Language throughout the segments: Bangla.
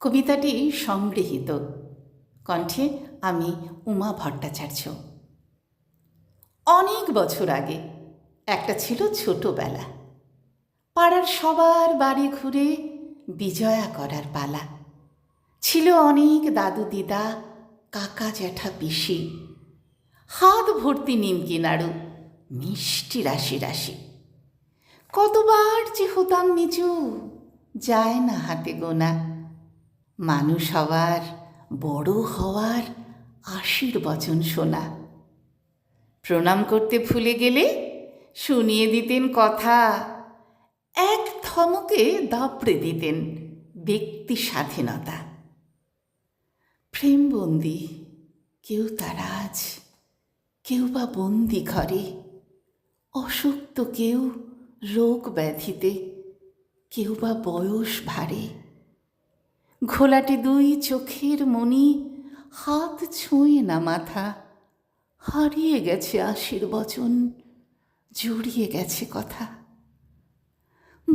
কবিতাটি সংগৃহীত। কণ্ঠে আমি উমা ভট্টাচার্য। অনেক বছর আগে একটা ছিল ছোটবেলা। পাড়ার সবার বাড়ি ঘুরে বিজয়া করার পালা। ছিল অনেক দাদু দিদা, কাকা জ্যাঠা পিসি। হাত ভর্তি নিমকি নাড়ু মিষ্টি রাশি রাশি। কতবার যে হতাম নিচু, যায় না হাতে গোনা। মানুষ হওয়ার, বড় হওয়ার আশীর্বচন শোনা। প্রণাম করতে ভুলে গেলে শুনিয়ে দিতেন কথা। এক থমকে দাপড়ে দিতেন ব্যক্তি স্বাধীনতা। প্রেমবন্দি কেউ তারা আজ, কেউ বা বন্দি ঘরে। অসুক্ত কেউ রোগ ব্যাধিতে, কেউ বা বয়স ভারে। ঘোলাটে দুই চোখের মনি হাত ছুঁয়ে না মাথা। হারিয়ে গেছে আশীর্বচন জড়িয়ে গেছে কথা।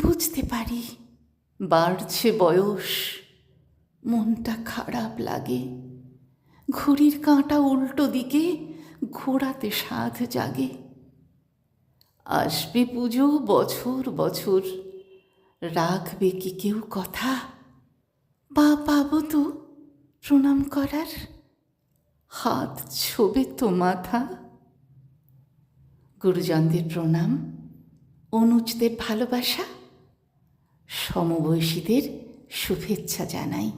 বুঝতে পারি বাড়ছে বয়স, মনটা খারাপ লাগে। ঘড়ির কাঁটা উল্টো দিকে ঘোরাতে সাধ জাগে। আসবে পুজো বছর বছর, রাখবে কি কেউ কথা? প্রণাম করার হাত ছবি তো মাথা গুরুজনদের প্রণাম। অনুজদের ভালোবাসা। সমবয়সীদের শুভেচ্ছা জানাই।